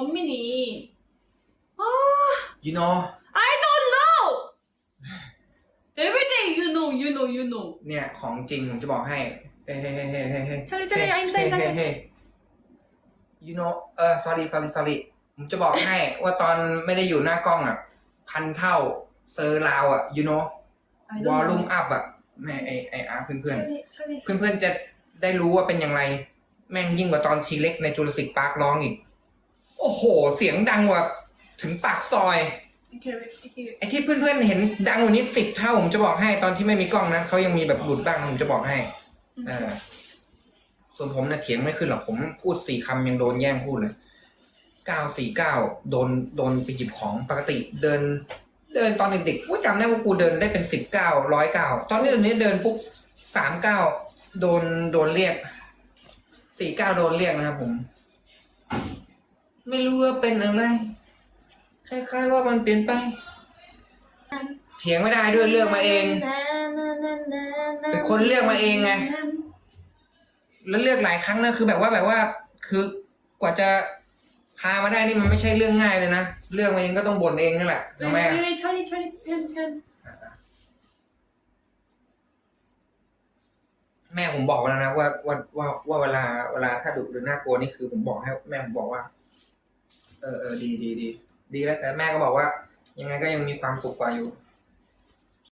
one minute. 아, you know I don't know. Every day you know, you know, you know. เนี่ยของจริงผมจะบอกให้เฮ้ยเฮ้ยเฮ้ยเฮ้ยเฮ้ยเฮ้ย Charlie, Charlie, I'm sorry, เฮ้ย sorry. เฮ้ยเฮ้ย you know เออ sorry sorry sorry ผมจะบอกให้ ว่าตอนไม่ได้อยู่หน้ากล้องอะ พันเท่าเซอร์ราวอะ you know I วอล don't ลุ่ม know. อัพอะแม่ไอไออาร์เพื่อนเพื่อน Charlie, Charlie. เพื่อนเพื่อนๆจะได้รู้ว่าเป็นอย่างไร แม่งยิ่งกว่าตอนทีเล็กในจูราสสิกพาร์คร้องอีก โอ้โห เสียงดังกว่าถึงปากซอย ไอ้ที่เพื่อนๆเห็นดังกว่านี้สิบเท่าผมจะบอกให้ตอนที่ไม่มีกล้องนะเขายังมีแบบหลุดบ้างผมจะบอกให้เออส่วนผมนะเถียงไม่ขึ้นหรอกผมพูดสี่คำยังโดนแย่งพูดเลยเก้าสี่เก้าโดนโดนไปหยิบของปกติเดิน เดินตอนเด็กๆกูจำได้ว่ากูเดินได้เป็นสิบเก้าร้อยเก้าตอนนี้เดี๋ยวนี้เดินปุ๊บสามเก้าโดนโดนเรียกสี่เก้าโดนเรียกนะครับผม ไม่รู้ว่าเป็นอะไร คล้ายๆว่ามันเปลี่ยนไป เถียงไม่ได้ด้วยเลือกมาเอง เป็นคนเลือกมาเองไง แล้วเลือกหลายครั้งนะคือแบบว่าแบบว่า คือกว่าจะพามาได้นี่มันไม่ใช่เรื่องง่ายเลยนะเลือกมาเองก็ต้องบ่นเองนั่นแหละน้องแม่ wait, wait, Charlie, Charlie, pen, pen. แม่ผมบอกแล้วนะว่าว่าว่าว่าเวลาเวลาถ้าดุหรือน่ากลัวนี่คือผมบอกให้แม่ผมบอกว่า เออเออดีดีดีดีแล้วแต่แม่ก็บอกว่า ยังไงก็ยังมีความสุขกว่าอยู่